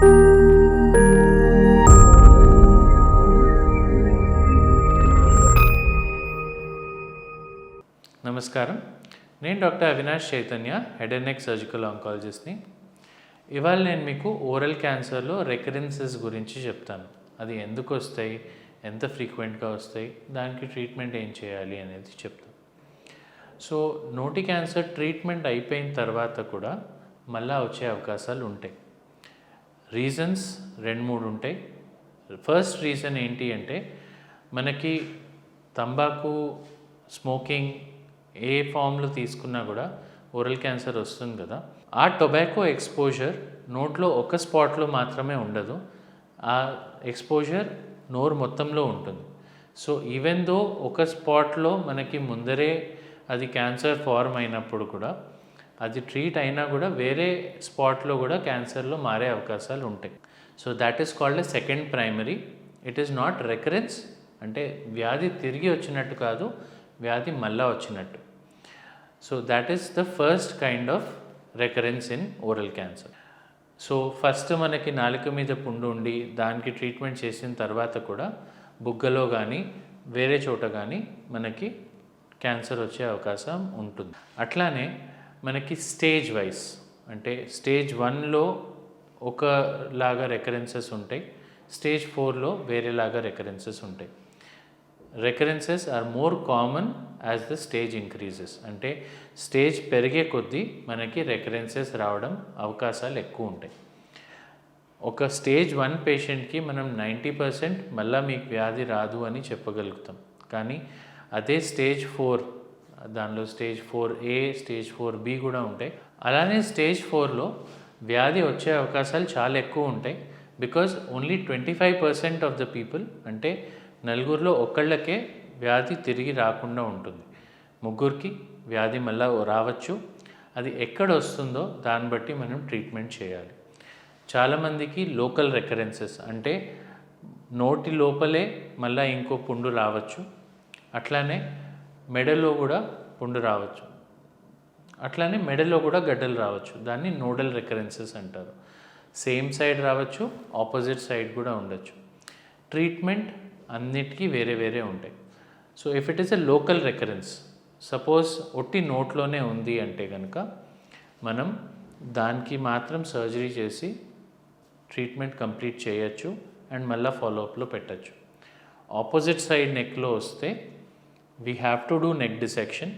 నమస్కారం. నేను doctor Avinash Chaitanya head and neck surgical ఆంకాలజిస్ట్ని. ఇవాళ నేను మీకు ఓరల్ క్యాన్సర్లో రెకరెన్సెస్ గురించి చెప్తాను. అది ఎందుకు వస్తాయి? ఎంత ఫ్రీక్వెంట్గా వస్తాయి? దానికి ట్రీట్మెంట్ ఏం చేయాలి అనేది చెప్తాను. సో నోటి క్యాన్సర్ ట్రీట్మెంట్ అయిపోయిన తర్వాత కూడా మళ్ళా వచ్చే అవకాశాలు ఉంటాయి. రీజన్స్ రెండు మూడు ఉంటాయి. ఫస్ట్ రీజన్ ఏంటి అంటే మనకి తంబాకు స్మోకింగ్ ఏ ఫామ్లో తీసుకున్నా కూడా ఓరల్ క్యాన్సర్ వస్తుంది కదా. ఆ టొబాకో ఎక్స్పోజర్ నోట్లో ఒక స్పాట్లో మాత్రమే ఉండదు. ఆ ఎక్స్పోజర్ నోరు మొత్తంలో ఉంటుంది. సో ఈవెన్ దో ఒక స్పాట్లో మనకి ముందరే అది క్యాన్సర్ ఫార్మ్ అయినప్పుడు కూడా అది ట్రీట్ అయినా కూడా వేరే స్పాట్లో కూడా క్యాన్సర్లో మారే అవకాశాలు ఉంటాయి. So that is called a second primary it is not recurrence అంటే వ్యాధి తిరిగి వచ్చినట్టు కాదు వ్యాధి మళ్ళా వచ్చినట్టు. So that is the first kind of recurrence in oral cancer so first మనకి నాలుక మీద పుండు ఉండి దానికి ట్రీట్మెంట్ చేసిన తర్వాత కూడా బుగ్గలో కానీ వేరే చోట కానీ మనకి క్యాన్సర్ వచ్చే అవకాశం ఉంటుంది. అట్లానే మనకి స్టేజ్ వైస్ అంటే స్టేజ్ వన్లో ఒకలాగా రెకరెన్సెస్ ఉంటాయి స్టేజ్ ఫోర్లో వేరేలాగా రెకరెన్సెస్ ఉంటాయి. Recurrences are more common as the stage increases అంటే స్టేజ్ పెరిగే కొద్దీ మనకి రెకరెన్సెస్ రావడం అవకాశాలు ఎక్కువ ఉంటాయి. ఒక స్టేజ్ వన్ పేషెంట్కి మనం నైంటీ పర్సెంట్ మళ్ళీ మీకు వ్యాధి రాదు అని చెప్పగలుగుతాం. కానీ అదే స్టేజ్ ఫోర్ దానిలో stage four A stage four B కూడా ఉంటాయి. అలానే స్టేజ్ ఫోర్లో వ్యాధి వచ్చే అవకాశాలు చాలా ఎక్కువ ఉంటాయి. Because only twenty five percent of the people అంటే నలుగురిలో ఒకళ్ళకే వ్యాధి తిరిగి రాకుండా ఉంటుంది. ముగ్గురికి వ్యాధి మళ్ళా రావచ్చు. అది ఎక్కడ వస్తుందో దాన్ని బట్టి మనం ట్రీట్మెంట్ చేయాలి. చాలామందికి లోకల్ రెకరెన్సెస్ అంటే నోటి లోపలే మళ్ళీ ఇంకో పుండు రావచ్చు. అట్లానే మెడలో కూడా పుండు రావచ్చు. అట్లానే మెడలో కూడా గడ్డలు రావచ్చు. దాన్ని నోడల్ రికరెన్సెస్ అంటారు. సేమ్ సైడ్ రావచ్చు ఆపోజిట్ సైడ్ కూడా ఉండొచ్చు. ట్రీట్మెంట్ అన్నిటికీ వేరే వేరే ఉంటాయి. So if it is a local recurrence suppose ఒట్టి నోట్లోనే ఉంది అంటే కనుక మనం దానికి మాత్రం సర్జరీ చేసి ట్రీట్మెంట్ కంప్లీట్ చేయొచ్చు అండ్ మళ్ళీ ఫాలోఅప్లో పెట్టచ్చు. ఆపోజిట్ సైడ్ నెక్లో వస్తే we have to do neck dissection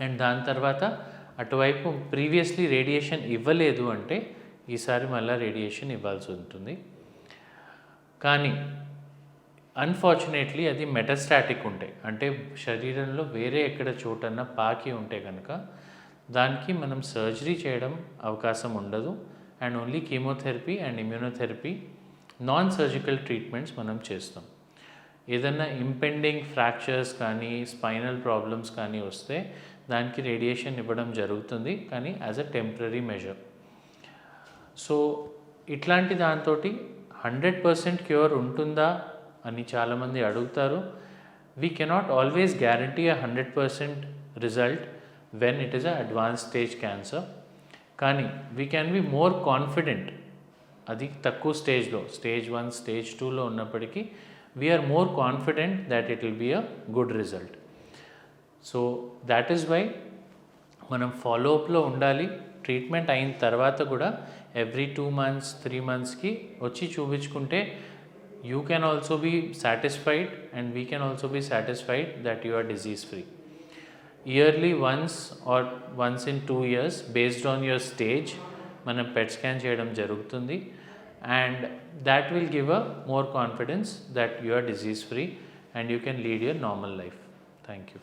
and దాని తర్వాత అటువైపు ప్రీవియస్లీ రేడియేషన్ ఇవ్వలేదు అంటే ఈసారి మళ్ళీ రేడియేషన్ ఇవ్వాల్సి ఉంటుంది. కానీ అన్ఫార్చునేట్లీ అది మెటస్టాటిక్ ఉంటాయి అంటే శరీరంలో వేరే ఎక్కడ చోటన్నా పాకి ఉంటే కనుక దానికి మనం సర్జరీ చేయడం అవకాశం ఉండదు. And only chemotherapy and immunotherapy non surgical treatments మనం చేస్తాం. ఏదైనా ఇంపెండింగ్ ఫ్రాక్చర్స్ కానీ స్పైనల్ ప్రాబ్లమ్స్ కానీ వస్తే దానికి రేడియేషన్ ఇవ్వడం జరుగుతుంది కానీ as a temporary measure so ఇట్లాంటి దాంతో హండ్రెడ్ పర్సెంట్ క్యూర్ ఉంటుందా అని చాలామంది అడుగుతారు. We cannot always guarantee a hundred percent result when it is a advance stage cancer కానీ we can be more confident అది తక్కువ స్టేజ్లో స్టేజ్ వన్ స్టేజ్ టూలో ఉన్నప్పటికీ we are more confident that it will be a good result so that is why మనం ఫాలోఅప్లో ఉండాలి. Treatment అయిన తర్వాత కూడా ఎవ్రీ టూ మంత్స్ త్రీ మంత్స్కి వచ్చి చూపించుకుంటే you can also be satisfied and we can also be satisfied that you are disease free yearly once or once in two years based on your stage మనం PET scan చేయడం జరుగుతుంది. and that will give a more confidence that you are disease free and you can lead your normal life. Thank you.